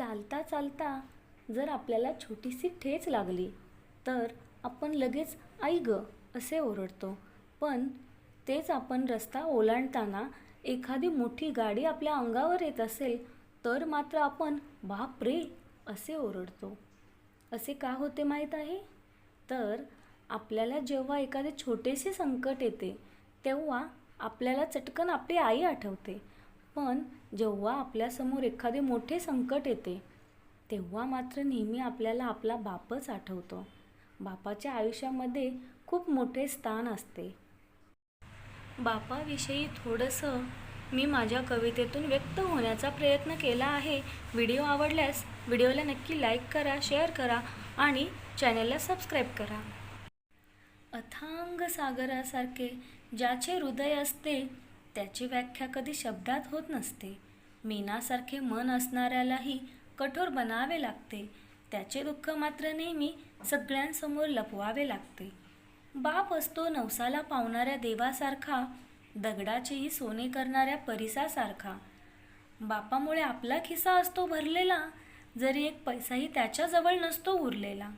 चालता चालता जर आपल्याला छोटीशी ठेच लागली तर आपण लगेच आई ग असे ओरडतो. पण तेच आपण रस्ता ओलांडताना एखादी मोठी गाडी आपल्या अंगावर येत असेल तर मात्र आपण बाप रे असे ओरडतो. असे का होते माहीत आहे? तर आपल्याला जेव्हा एखादे छोटेसे संकट येते तेव्हा आपल्याला चटकन आपली आई आठवते. पण जेव्हा आपल्यासमोर एखादे मोठे संकट येते तेव्हा मात्र नेहमी आपल्याला आपला बापच आठवतो. बापाच्या आयुष्यामध्ये खूप मोठे स्थान असते. बापाविषयी थोडंसं मी माझ्या कवितेतून व्यक्त होण्याचा प्रयत्न केला आहे. व्हिडिओ आवडल्यास व्हिडिओला नक्की लाईक करा शेअर करा आणि चॅनलला सबस्क्राईब करा. अथांग सागरासारखे ज्याचे हृदय असते त्याची व्याख्या कधी शब्दात होत नसते. मीनासारखे मन असणाऱ्यालाही कठोर बनावे लागते. त्याचे दुःख मात्र नेहमी सगळ्यांसमोर लपवावे लागते. बाप असतो नवसाला पावणाऱ्या देवासारखा दगडाचेही सोने करणाऱ्या परिसासारखा. बापामुळे आपला खिसा असतो भरलेला जरी एक पैसाही त्याच्याजवळ नसतो उरलेला.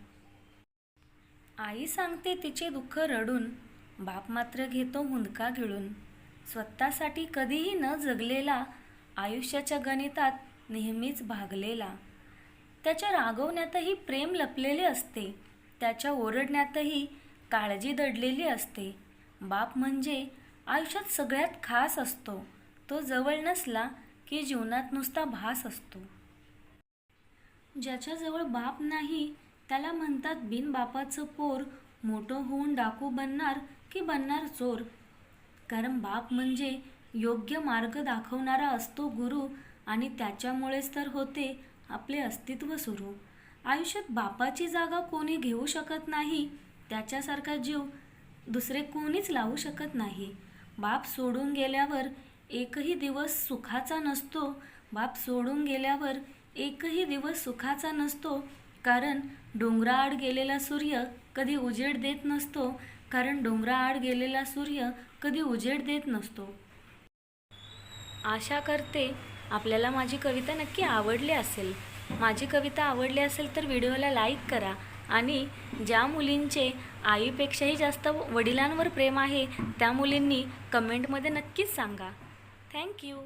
आई सांगते तिचे दुःख रडून बाप मात्र घेतो हुंदका गिळून. स्वतःसाठी कधीही न जगलेला आयुष्याच्या गणितात नेहमीच भागलेला. त्याच्या रागवण्यातही प्रेम लपलेले असते. त्याच्या ओरडण्यातही काळजी दडलेली असते. बाप म्हणजे आयुष्यात सगळ्यात खास असतो. तो जवळ नसला की जीवनात नुसता भास असतो. ज्याच्याजवळ बाप नाही त्याला म्हणतात बिनबापाचं पोर मोठं होऊन डाकू बनणार की बनणार चोर. कारण बाप म्हणजे योग्य मार्ग दाखवणारा असतो गुरु आणि त्याच्यामुळेच तर होते आपले अस्तित्व सुरू. आयुष्यात बापाची जागा कोणी घेऊ शकत नाही त्याच्यासारखा जीव दुसरे कोणीच लावू शकत नाही. बाप सोडून गेल्यावर एकही दिवस सुखाचा नसतो. बाप सोडून गेल्यावर एकही दिवस सुखाचा नसतो. कारण डोंगराआड गेलेला सूर्य कधी उजेड देत नसतो कारण डोंगराआड गेलेला सूर्य कधी उजेड देत नसतो. आशा करते आपल्याला माझी कविता नक्की आवडली असेल. माझी कविता आवडली असेल तर व्हिडिओला लाईक करा आणि ज्या मुलींचे आईपेक्षाही जास्त वडिलांवर प्रेम आहे त्या मुलींनी कमेंटमध्ये नक्कीच सांगा. थँक्यू